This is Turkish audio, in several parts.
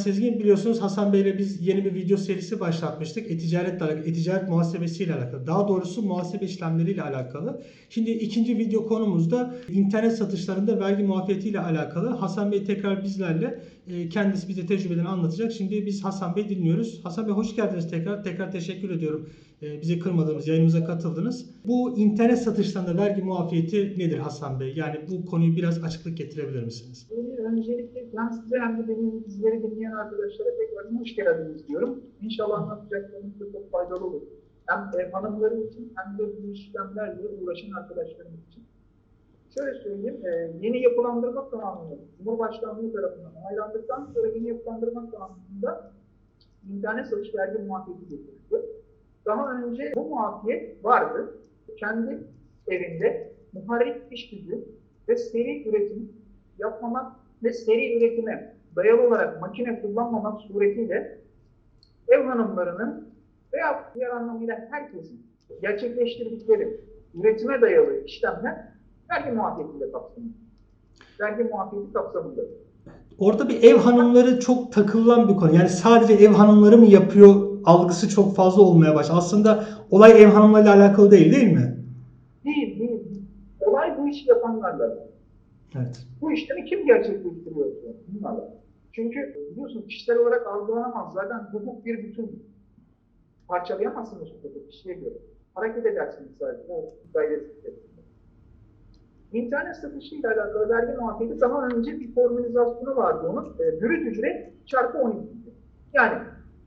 Sezgin. Biliyorsunuz Hasan Bey ile biz yeni bir video serisi başlatmıştık. E-ticaretle alakalı, e-ticaret muhasebesiyle alakalı. Daha doğrusu muhasebe işlemleriyle alakalı. Şimdi ikinci video konumuzda internet satışlarında vergi muafiyetiyle alakalı. Hasan Bey tekrar bizlerle e, kendisi bize tecrübeden anlatacak. Şimdi biz Hasan Bey dinliyoruz. Hasan Bey hoş geldiniz tekrar. Tekrar teşekkür ediyorum. E, Bizi kırmadınız, yayınımıza katıldınız. Bu internet satışlarında vergi muafiyeti nedir Hasan Bey? Yani bu konuyu biraz açıklık getirebilir misiniz? Ee, Öncelikle hem size hem de benim bizleri dinleyen arkadaşlara tekrar hoş geldiniz diyorum. İnşallah anlatacaklarımız da çok faydalı olur. Hem ev hanımları için hem de bu işlemlerle uğraşan arkadaşlarımız için. Şöyle söyleyeyim, e, yeni yapılandırma kanunu Cumhurbaşkanlığı tarafından onaylandıktan sonra yeni yapılandırma kanununda internet satış vergi muafiyeti getirildi. Daha önce bu muafiyet vardı. Kendi evinde muharrik iş gücü ve seri üretim yapmamak ve seri üretime dayalı olarak makine kullanmamak suretiyle ev hanımlarının veya diğer anlamıyla herkesin gerçekleştirdikleri üretime dayalı işlemler vergi muafiyetiyle kapsamında. Vergi muafiyeti kapsamında. Orada bir ev hanımları çok takılan bir konu. Yani sadece ev hanımları mı yapıyor algısı çok fazla olmaya başladı. Aslında olay ev hanımlarıyla alakalı değil değil mi? Değil, değil. Olay bu işi yapanlarla. Evet. Bu işlemi kim gerçekleştiriyor? Bunlarla. Çünkü biliyorsun kişisel olarak algılanamaz. Zaten hukuk bir bütün. Parçalayamazsınız hukuku kişiye göre. Hareket edersiniz sadece o gayret. İnternet satışıyla alakalı vergi muafiyeti daha önce bir formülizasyonu vardı onun. E, brüt ücret çarpı 12. Yani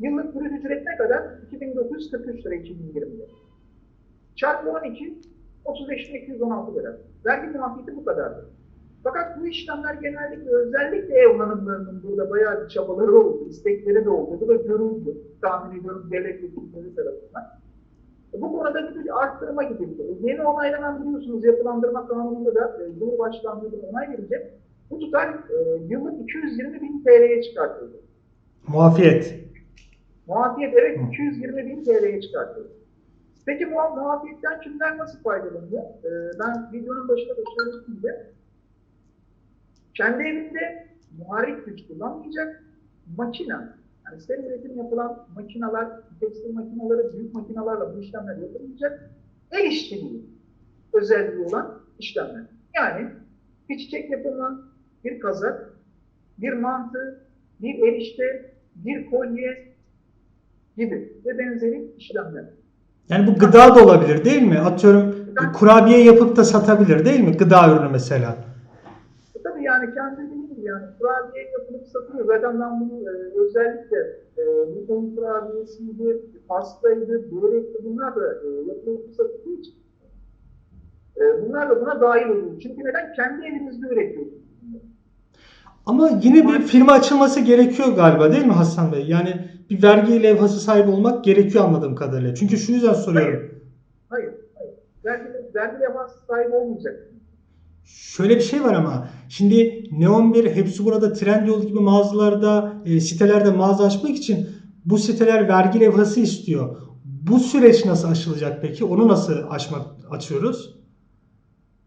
yıllık brüt ücret ne kadar? 2943 lira 2020'de. Çarpı 12 35.216 lira. Vergi muafiyeti bu kadardı. Fakat bu işlemler genellikle özellikle ev hanımlarının burada bayağı bir çabaları oldu, istekleri de oldu. Bu da görüldü. Tahmin ediyorum devlet yetkilileri tarafından. Bu konuda bir arttırma gidildi. Yeni onaylanan biliyorsunuz yapılandırma kanununda da e, Cumhurbaşkanlığı da onay verecek. Bu tutar e, yıllık 220 bin TL'ye çıkartıldı. Muafiyet. Muafiyet evet Hı. 220 bin TL'ye çıkartıldı. Peki bu muafiyetten kimler nasıl faydalanıyor? Ee, ben videonun başında da söylediğim gibi kendi evinde muharrik güç kullanmayacak makina, yani seri üretim yapılan makinalar, tekstil makineleri, büyük makinalarla bu işlemler yapılmayacak. El işçiliği özelliği olan işlemler. Yani bir çiçek yapımı, bir kazak, bir mantı, bir erişte, bir kolye gibi ve benzeri işlemler. Yani bu gıda da olabilir değil mi? Atıyorum kurabiye yapıp da satabilir değil mi? Gıda ürünü mesela. E tabii yani kendi gibi yani kurabiye yapılıp satılıyor. Zaten ben bunu e, özellikle e, Newton kurabiyesiydi, pastaydı, börekti bunlar da e, yapılıp satıldığı için e, bunlar da buna dahil oluyor. Çünkü neden? Kendi elimizde üretiyoruz. Ama yine bir firma açılması gerekiyor galiba değil mi Hasan Bey? Yani bir vergi levhası sahibi olmak gerekiyor anladığım kadarıyla. Çünkü şu yüzden soruyorum. Hayır, hayır. Vergi, vergi levhası sahibi olmayacak. Şöyle bir şey var ama şimdi Neon 1 hepsi burada Trendyol gibi mağazalarda, e, sitelerde mağaza açmak için bu siteler vergi levhası istiyor. Bu süreç nasıl aşılacak peki? Onu nasıl aşmak açıyoruz?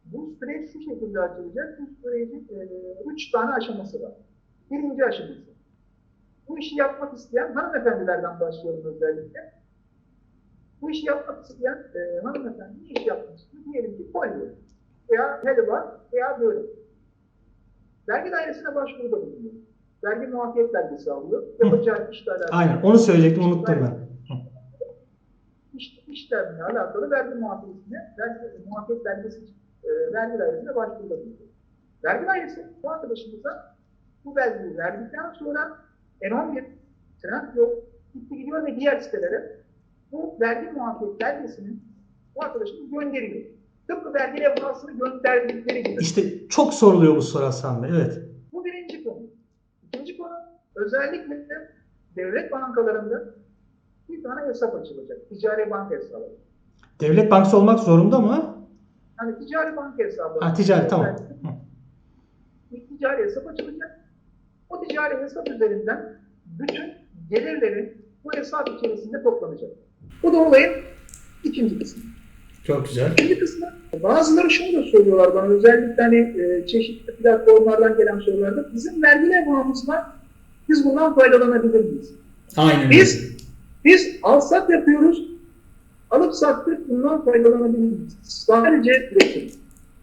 Bu süreç şu şekilde açılacak. Bu sürecin e, üç tane aşaması var. Birinci aşaması. Bu işi yapmak isteyen hanımefendilerden başlıyorum özellikle. Bu işi yapmak isteyen e, hanımefendi ne iş yapmak istiyor? Diyelim ki kolye veya helva veya börek. Vergi dairesine başvuruda bulunuyor. Vergi muafiyet belgesi alıyor. Yapacağı işle alakalı. Aynen onu söyleyecektim unuttum ben. İş, işlemle alakalı vergi muafiyetine, vergi, muafiyet belgesi e, vergi dairesine başvuruda bulunuyor. Vergi dairesi bu arkadaşımıza bu belgeyi verdikten sonra N11, Trendyol, gitti gidiyor ve diğer sitelere bu vergi muafiyet belgesini bu arkadaşımız gönderiyor. Tıpkı vergi levhasını gönderdikleri gibi. İşte çok soruluyor bu soru Hasan Bey. Evet. Bu birinci konu. İkinci konu özellikle de devlet bankalarında bir tane hesap açılacak. Ticari banka hesabı. Devlet bankası olmak zorunda mı? Yani ticari banka hesabı. Ha, ticari, tamam. Bir ticari hesap açılacak. O ticari hesap üzerinden bütün gelirlerin bu hesap içerisinde toplanacak. Bu da olayın ikinci kısmı. Çok güzel. İkinci kısmı bazıları şunu da soruyorlar bana özellikle hani e, çeşitli platformlardan gelen sorularda bizim vergi levhamızla Siz bundan faydalanabilir miyiz? Aynen. Biz biz alsat yapıyoruz. Alıp sattık bundan faydalanabilir miyiz? Sadece üretim.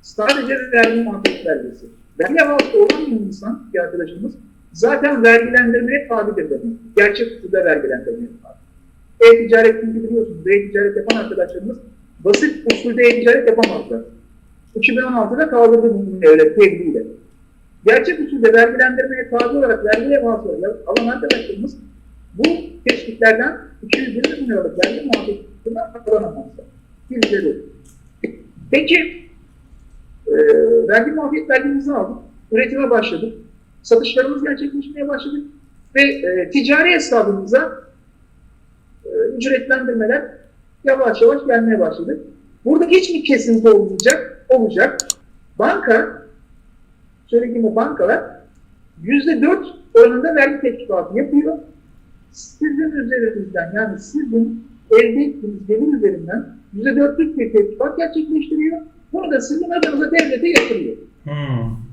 Sadece vergi muhabbet vergisi. Vergi havası olan bir insan, bir arkadaşımız zaten vergilendirmeye tabidir demek. Gerçek usulde vergilendirmeye tabi. E-ticaret çünkü biliyorsunuz, e-ticaret yapan arkadaşlarımız basit usulde e-ticaret yapamazlar. 2016'da kaldırdı bunu öyle tebliğiyle. Gerçek usulde vergilendirmeye tabi olarak vergi levhası alan arkadaşlarımız bu teşviklerden 220 bin liralık vergi muhabbetinden faydalanamazlar. Bizleri. Peki e, vergi muafiyet belgemizi aldık. Üretime başladık. Satışlarımız gerçekleşmeye başladık. Ve e, ticari hesabımıza e, ücretlendirmeler yavaş yavaş gelmeye başladı. Burada hiç mi kesinti olmayacak? Olacak. Banka, söylediğim o bankalar yüzde dört oranında vergi teşkilatı yapıyor. Sizin üzerinizden yani sizin elde ettiğiniz gelir üzerinden yüzde dörtlük bir teşkilat gerçekleştiriyor. Bunu da sizin adınıza devlete yatırıyor. Hmm.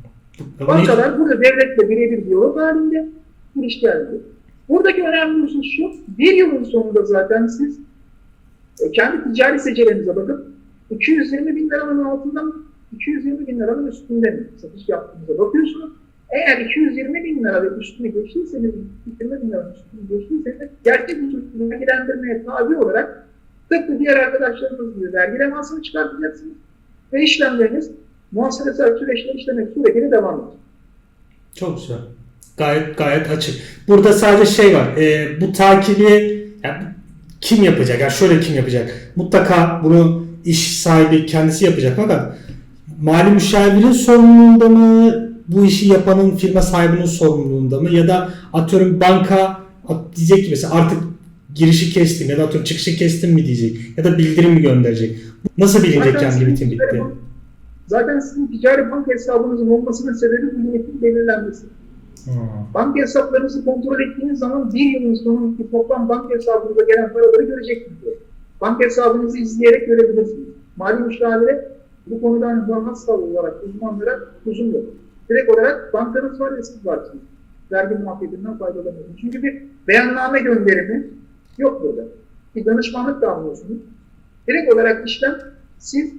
Bankalar burada devletle birebir diyalog halinde halinde. Buradaki önemli husus şu, bir yılın sonunda zaten siz e, kendi ticari secelerinize bakıp 220 bin liranın altından 220 bin liranın üstünde mi satış yaptığınıza bakıyorsunuz. Eğer 220 bin lira ve üstünü geçtiyseniz, 220 bin liranın üstünü geçtiyseniz gerçek bir vergilendirmeye tabi olarak tıpkı diğer arkadaşlarımız gibi vergi levhasını çıkartacaksınız ve işlemleriniz muhasebesel süreçler işlemek suretiyle devam edecek. Çok güzel. Gayet gayet açık. Burada sadece şey var. e, bu takibi yani kim yapacak? Yani şöyle kim yapacak? Mutlaka bunu iş sahibi kendisi yapacak fakat mali müşavirin sorumluluğunda mı? Bu işi yapanın firma sahibinin sorumluluğunda mı? Ya da atıyorum banka diyecek ki mesela artık girişi kestim ya da atıyorum çıkışı kestim mi diyecek ya da bildirim mi gönderecek? Nasıl bilinecek limitin ticari bitti? Zaten sizin ticari banka hesabınızın olmasının sebebi bu limitin belirlenmesi. Hmm. Banka hesaplarınızı kontrol ettiğiniz zaman bir yılın sonundaki toplam banka hesabınıza gelen paraları göreceksiniz. Banka hesabınızı izleyerek görebilirsiniz. Mali müşavire bu konuda rahatsız olarak uzmanlara uzun yok. Direkt olarak bankanız var ve siz varsınız. Vergi muhabbetinden faydalanıyorsunuz. Çünkü bir beyanname gönderimi yok burada. Bir danışmanlık da almıyorsunuz. Direkt olarak işlem siz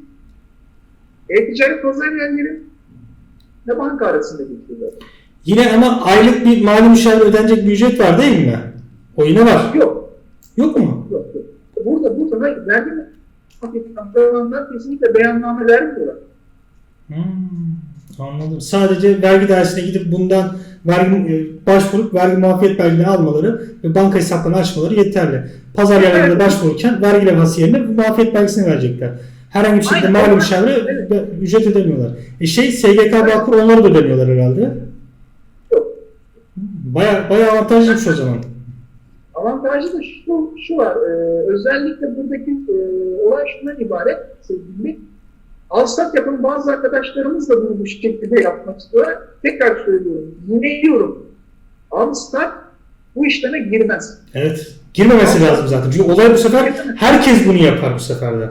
e-ticaret pazar yerleri ve banka arasında geçiyor. Yine ama aylık bir mali müşavir ödenecek bir ücret var değil mi? O yine var. Yok. Yok mu? Yok, yok. Burada, burada hayır, vergi mi? Hakikaten kesinlikle beyanname vermiyorlar. Hmm, anladım. Sadece vergi dairesine gidip bundan vergi e, başvurup vergi muafiyet belgelerini almaları ve banka hesaplarını açmaları yeterli. Pazar yerlerinde başvururken vergi levhası yerine bu muafiyet belgesini verecekler. Herhangi bir şekilde Aynen. mali müşavire Evet. ücret ödemiyorlar. E şey SGK Bağkur onları da ödemiyorlar herhalde. Yok. Baya baya avantajlıymış o zaman. Avantajı da şu, şu var, e, özellikle buradaki e, olay şundan ibaret sevgili. Alsat yapan bazı arkadaşlarımız da bunu bu şekilde yapmak istiyorlar. Tekrar söylüyorum, yine diyorum. Alsat bu işleme girmez. Evet. Girmemesi lazım zaten. Çünkü olay bu sefer herkes bunu yapar bu sefer de.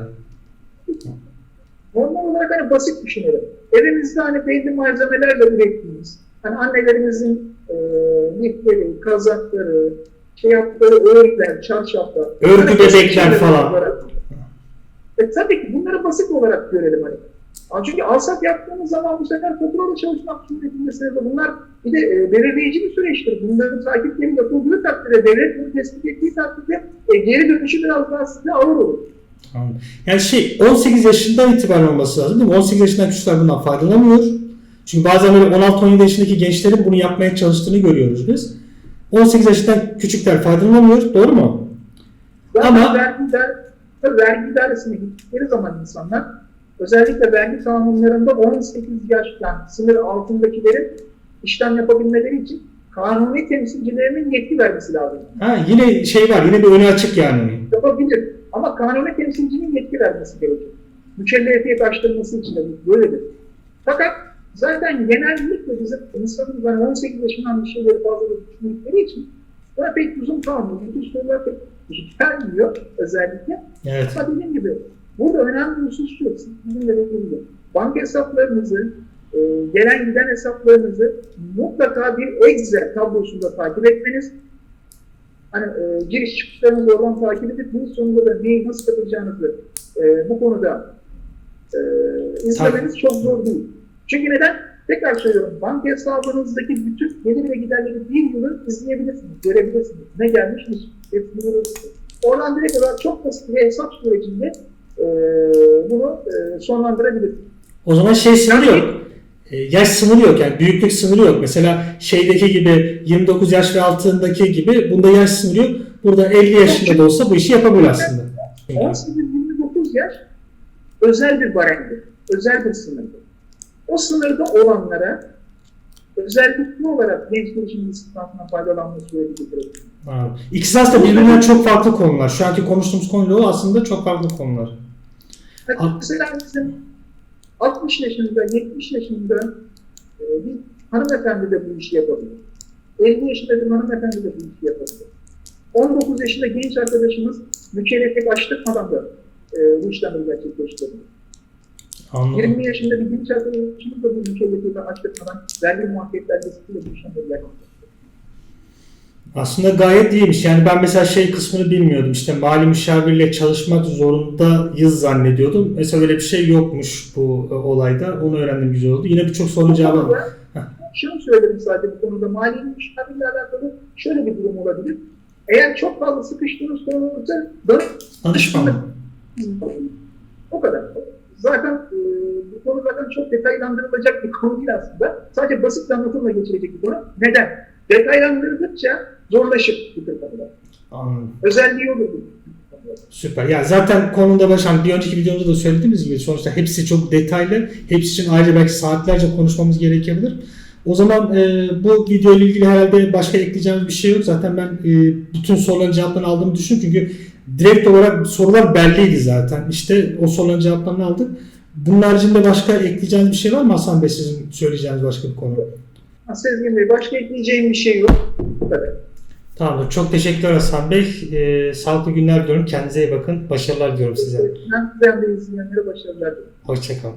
Normal olarak hani basit düşünelim. Evimizde hani belli malzemelerle ürettiğimiz, hani annelerimizin e, lifleri, kazakları, şey yaptıkları örgüler, çarşaflar. Örgü bebekler falan. olarak- E, tabii ki bunları basit olarak görelim hani. Çünkü alsat yaptığımız zaman bu sefer faturalı çalışmak sebep bunlar bir de e, belirleyici bir süreçtir. Bunların takipleri yapıldığı takdirde, devlet bunu tespit ettiği takdirde e, geri dönüşü biraz daha size ağır olur. Yani şey 18 yaşından itibaren olması lazım değil mi? 18 yaşından küçükler bundan faydalanıyor. Çünkü bazen böyle 16-17 yaşındaki gençlerin bunu yapmaya çalıştığını görüyoruz biz. 18 yaşından küçükler faydalanamıyor. Doğru mu? Ya Ama vergiler, vergi dairesine gittikleri zaman insanlar özellikle vergi kanunlarında 18 yaş sınır altındakilerin işlem yapabilmeleri için kanuni temsilcilerinin yetki vermesi lazım. Ha, yine şey var, yine bir önü açık yani. Yapabilir ama kanuni temsilcinin yetki vermesi gerekir. Mükellefiyet açtırması için de böyledir. Fakat zaten genellikle bizim insanımız hani 18 yaşından bir şeyleri fazla düşündükleri için buna pek uzun kalmıyor. Bütün sorular pek gelmiyor özellikle. Evet. Ama dediğim gibi burada önemli bir husus şu. Sizin de dediğim gibi banka hesaplarınızı e, gelen giden hesaplarınızı mutlaka bir Excel tablosunda takip etmeniz. Hani e, giriş çıkışlarınızı oradan takip edip bunun sonunda da neyi nasıl yapacağınızı e, bu konuda e, izlemeniz çok zor değil. Çünkü neden? Tekrar söylüyorum. Banka hesabınızdaki bütün gelir ve giderleri bir yılı izleyebilirsiniz, görebilirsiniz. Ne gelmiş, ne hepsini görürsünüz. Oradan direkt olarak çok basit bir hesap sürecinde e, bunu e, sonlandırabilirsiniz. O zaman şey sınırı yok. E, Yaş sınırı yok yani büyüklük sınırı yok. Mesela şeydeki gibi 29 yaş ve altındaki gibi bunda yaş sınırı yok. Burada 50 yaşında da olsa bu işi yapabilir aslında. 18-29 yaş özel bir baremdir. Özel bir sınırdır. O sınırda olanlara özellikle olarak genç girişim istihdamından faydalanma süreci getirir. Ha. İkisi aslında birbirinden çok farklı konular. Şu anki konuştuğumuz konuyla aslında çok farklı konular. Mesela bizim 60 yaşında, 70 yaşında e, bir hanımefendi de bu işi yapabilir. 50 yaşında bir hanımefendi de bu işi yapabilir. 19 yaşında genç arkadaşımız mükelleflik açtırmadan da e, bu işlemleri gerçekleştirebilir. Anladım. 20 yaşında bir genç arkadaşımız da bu mükellefliği açtırmadan vergi muhabbetler listesiyle bu işlemleri gerçekleştirebilir. Aslında gayet iyiymiş. Yani ben mesela şey kısmını bilmiyordum. İşte mali müşavirle çalışmak zorundayız zannediyordum. Mesela öyle bir şey yokmuş bu e, olayda. Onu öğrendim güzel oldu. Yine birçok sorunun cevabı var. Şunu söyledim sadece bu konuda mali müşavirle alakalı şöyle bir durum olabilir. Eğer çok fazla sıkıştığınız konu olursa Danışman. O kadar. Zaten e, bu konu zaten çok detaylandırılacak bir konu değil aslında. Sadece basit bir anlatımla geçilecek bir konu. Neden? Detaylandırıldıkça zorlaşır bu tür konular. Anladım. Özelliği olur bu. Süper. Ya zaten konuda başan bir önceki videomda da söylediğimiz gibi sonuçta hepsi çok detaylı. Hepsi için ayrıca belki saatlerce konuşmamız gerekebilir. O zaman e, bu video ile ilgili herhalde başka ekleyeceğimiz bir şey yok. Zaten ben e, bütün soruların cevaplarını aldığımı düşünüyorum. Çünkü direkt olarak sorular belliydi zaten. İşte o soruların cevaplarını aldık. Bunun haricinde başka ekleyeceğiniz bir şey var mı Hasan Bey sizin söyleyeceğiniz başka bir konu? Sezgin Bey başka ekleyeceğim bir şey yok. Kadar. Tamamdır. Çok teşekkürler Hasan Bey. E, sağlıklı günler diliyorum. Kendinize iyi bakın. Başarılar diliyorum size. Ben, de izleyenlere başarılar diliyorum. Hoşçakalın.